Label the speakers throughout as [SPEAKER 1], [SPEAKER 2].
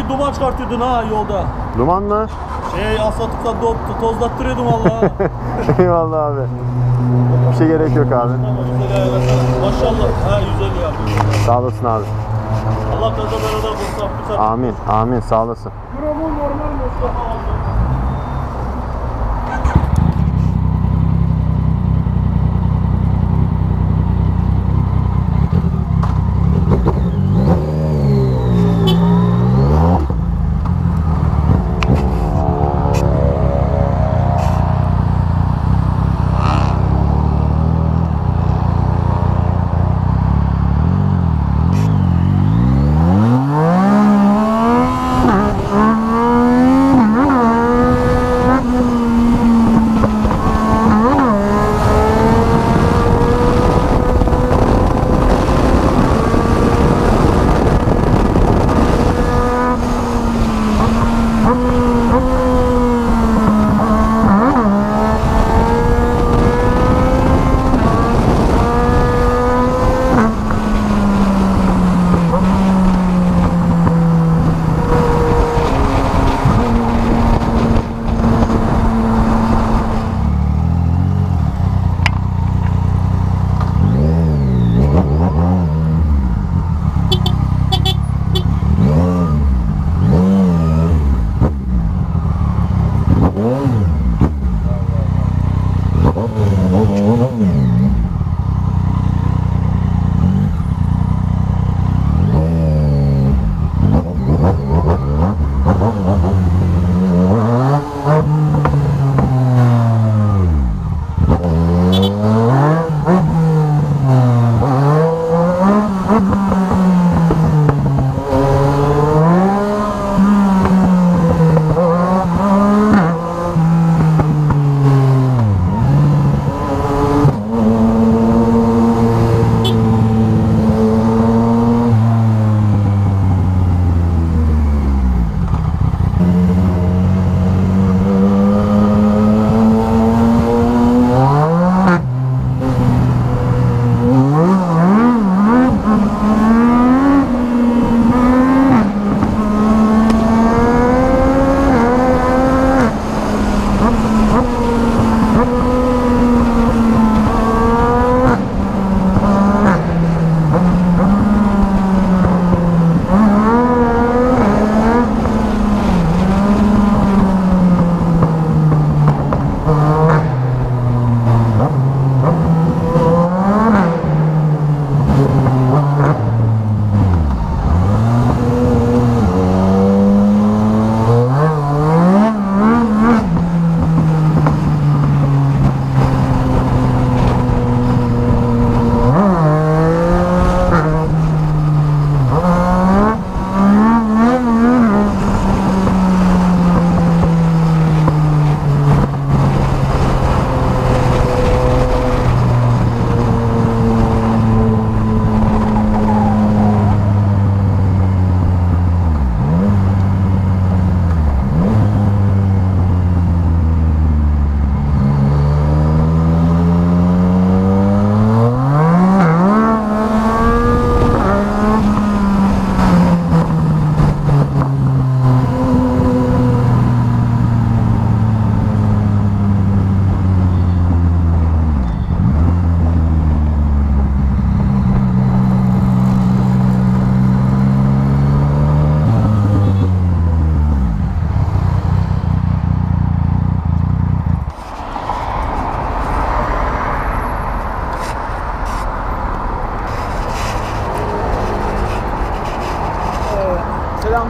[SPEAKER 1] İyi duman çıkartıyordun ha yolda.
[SPEAKER 2] Duman mı?
[SPEAKER 1] Şey asfaltlıkla do, tozlattırıyordun valla.
[SPEAKER 2] Eyvallah abi. Bir şey gerek yok abi.
[SPEAKER 1] Güzel. Maşallah. Ha 150 yapıyor.
[SPEAKER 2] Sağ olasın abi.
[SPEAKER 1] Allah kaza berada bulsa. Bu sefer
[SPEAKER 2] Amin. Amin. Sağ olasın.
[SPEAKER 1] Durumu normal Mustafa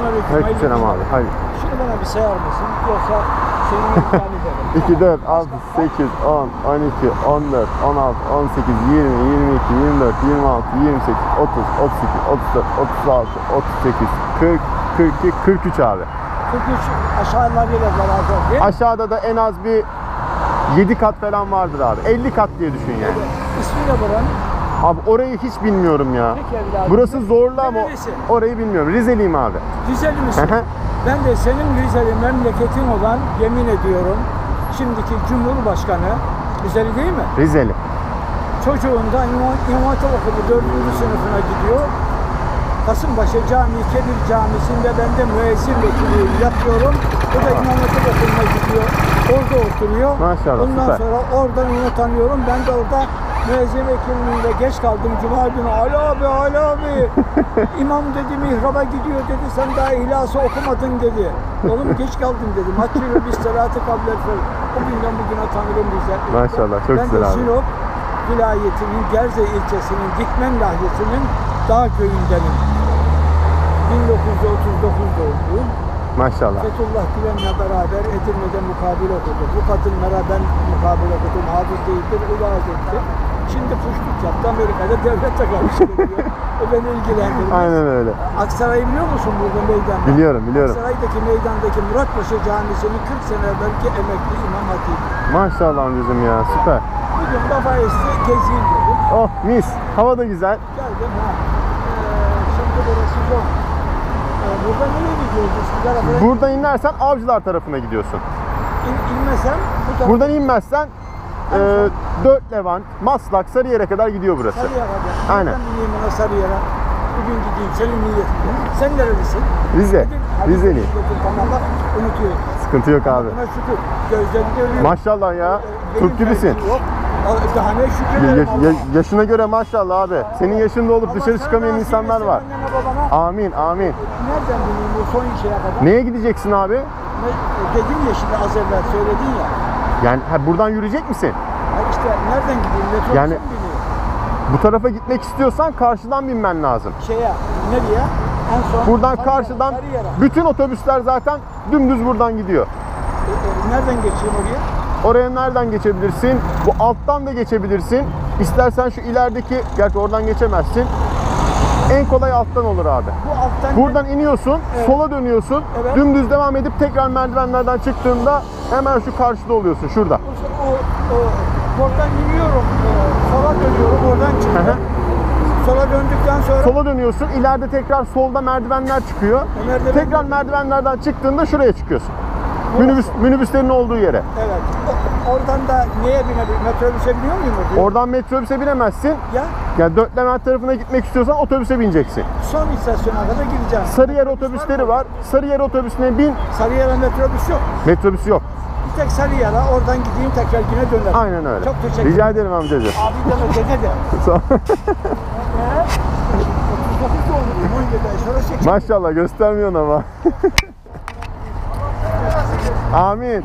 [SPEAKER 3] Selamünaleyküm.
[SPEAKER 2] Evet
[SPEAKER 3] hayırlı
[SPEAKER 2] selam abi. Hayır.
[SPEAKER 3] Şunu bana bir sayar mısın? Yoksa senin iptal ederim.
[SPEAKER 2] 2, 4, 6, 8, 10, 12, 14, 16, 18, 20, 22, 24, 26, 28, 30, 32, 34, 36, 38, 40, 42, 43 abi.
[SPEAKER 3] 43 aşağılarıyla beraber değil mi?
[SPEAKER 2] Aşağıda da en az bir 7 kat falan vardır abi. 50 kat diye düşün yani.
[SPEAKER 3] İsmi de buranın.
[SPEAKER 2] Abi orayı hiç bilmiyorum ya.
[SPEAKER 3] Peki evladım.
[SPEAKER 2] Burası zorlu ama
[SPEAKER 3] Neresi?
[SPEAKER 2] orayı bilmiyorum. Rizeliyim abi.
[SPEAKER 3] Rizeli misin? Ben de senin Rizeli memleketin olan yemin ediyorum şimdiki Cumhurbaşkanı Rizeli değil mi?
[SPEAKER 2] Rizeli.
[SPEAKER 3] Çocuğunda İmam İmam Hatip Okulu 4. sınıfına gidiyor. Kasımpaşa Camii Kebir Camisi'nde ben de müezzin vekilliği yapıyorum. O da İmam Hatip okuluna gidiyor. Orada oturuyor.
[SPEAKER 2] Maşallah,
[SPEAKER 3] Ondan
[SPEAKER 2] süper.
[SPEAKER 3] sonra oradan onu tanıyorum. Ben de orada müezzin vekilliğinde geç kaldım. Cuma günü Ali abi Ali abi. İmam dedi mihraba gidiyor dedi. Sen daha ihlası okumadın dedi. Oğlum geç kaldın dedim. Haccı biz selatı kabul etmez. O günden bugüne tanırım bize.
[SPEAKER 2] Maşallah, çok
[SPEAKER 3] ben
[SPEAKER 2] güzel abi.
[SPEAKER 3] Sinop vilayetinin Gerze ilçesinin Dikmen Lahyası'nın Dağ köyündenim. 1939 doğumluyum.
[SPEAKER 2] Maşallah.
[SPEAKER 3] Fethullah Gülen'le beraber Edirne'de mukabil okudum. Bu kadınlara ben mukabil okudum. Hafız değildir, ulaş etti. Şimdi puştuk yaptı. Amerika'da devlete karıştırıyor. o beni ilgilendirmiyor.
[SPEAKER 2] Aynen öyle.
[SPEAKER 3] Aksaray'ı biliyor musun burada meydanda?
[SPEAKER 2] Biliyorum, biliyorum.
[SPEAKER 3] Aksaray'daki meydandaki Muratpaşa Camisi'nin 40 sene evvelki emekli İmam Hatibi.
[SPEAKER 2] Maşallah amcacığım ya süper.
[SPEAKER 3] Bugün kafa esti gezeyim dedim.
[SPEAKER 2] Oh mis. Hava da güzel.
[SPEAKER 3] Geldim ha. Ee, şimdi burası zor. Ee, burada nereye gidiyoruz? Bu tarafa
[SPEAKER 2] Buradan inersen avcılar tarafına gidiyorsun.
[SPEAKER 3] in, inmesem bu tarafa
[SPEAKER 2] Buradan inmezsen e, 4 Levant, Maslak, Sarıyer'e kadar gidiyor burası.
[SPEAKER 3] Sarıyer'e kadar.
[SPEAKER 2] Aynen.
[SPEAKER 3] Ben bineyim ona Sarıyer'e. Bugün gideyim senin niyetinde. Sen nerelisin?
[SPEAKER 2] Rize.
[SPEAKER 3] Dedim, hadi
[SPEAKER 2] Rizeliyim.
[SPEAKER 3] dedim, Tamam bak unutuyorum.
[SPEAKER 2] Sıkıntı yok abi.
[SPEAKER 3] Buna şükür. Gözlerini görüyorum.
[SPEAKER 2] Maşallah ya.
[SPEAKER 3] Benim
[SPEAKER 2] Türk gibisin.
[SPEAKER 3] Yok. Daha ne şükrederim
[SPEAKER 2] ya- ya- yaşına göre maşallah abi. Senin yaşında olup dışarı çıkamayan insanlar var. Amin, amin.
[SPEAKER 3] Nereden bileyim bu son şeye kadar?
[SPEAKER 2] Neye gideceksin abi?
[SPEAKER 3] Ne, dedim ya şimdi az evvel söyledin ya.
[SPEAKER 2] Yani ha, buradan yürüyecek misin?
[SPEAKER 3] Ha işte nereden gideyim? Metrobüse
[SPEAKER 2] Yani-? Bu tarafa gitmek istiyorsan karşıdan binmen lazım.
[SPEAKER 3] Şeye, nereye? En son
[SPEAKER 2] Buradan
[SPEAKER 3] Sarıyer'e,
[SPEAKER 2] karşıdan
[SPEAKER 3] Sarıyer'e.
[SPEAKER 2] bütün otobüsler zaten dümdüz buradan gidiyor.
[SPEAKER 3] E, e, nereden geçeyim oraya?
[SPEAKER 2] Oraya nereden geçebilirsin? Bu alttan da geçebilirsin. İstersen şu ilerideki, gerçi oradan geçemezsin. En kolay alttan olur abi.
[SPEAKER 3] Bu alttan
[SPEAKER 2] Buradan iniyorsun,
[SPEAKER 3] Evet.
[SPEAKER 2] sola dönüyorsun.
[SPEAKER 3] Evet.
[SPEAKER 2] Dümdüz devam edip tekrar merdivenlerden çıktığında hemen şu karşıda oluyorsun, şurada.
[SPEAKER 3] o, o, o, oradan iniyorum. e, sola dönüyorum. Oradan
[SPEAKER 2] hı.
[SPEAKER 3] sola döndükten sonra
[SPEAKER 2] Sola dönüyorsun, ileride tekrar solda merdivenler çıkıyor.
[SPEAKER 3] E, merdiven-
[SPEAKER 2] Tekrar merdivenlerden çıktığında şuraya çıkıyorsun. Minibüs, minibüslerin olduğu yere.
[SPEAKER 3] evet. Oradan da neye binebilirim? Metrobüse biniyor muyum oraya?
[SPEAKER 2] Oradan metrobüse binemezsin.
[SPEAKER 3] ya
[SPEAKER 2] Yani Dört Levent tarafına gitmek istiyorsan otobüse bineceksin.
[SPEAKER 3] son istasyona kadar gideceğim.
[SPEAKER 2] Sarıyer otobüsleri var. Sarıyer otobüsüne bin,
[SPEAKER 3] Sarıyer'e metrobüs yok.
[SPEAKER 2] metrobüs yok.
[SPEAKER 3] Bir tek Sarıyer'e oradan gideyim tekrar yine dönerim.
[SPEAKER 2] Aynen öyle.
[SPEAKER 3] Çok teşekkür ederim.
[SPEAKER 2] Rica ederim amcacığım.
[SPEAKER 3] Abi deme dede de.
[SPEAKER 2] Sağ ol.
[SPEAKER 3] He? 39 doğumluyum 17 ay sonra 80.
[SPEAKER 2] Maşallah göstermiyorsun ama. Amin.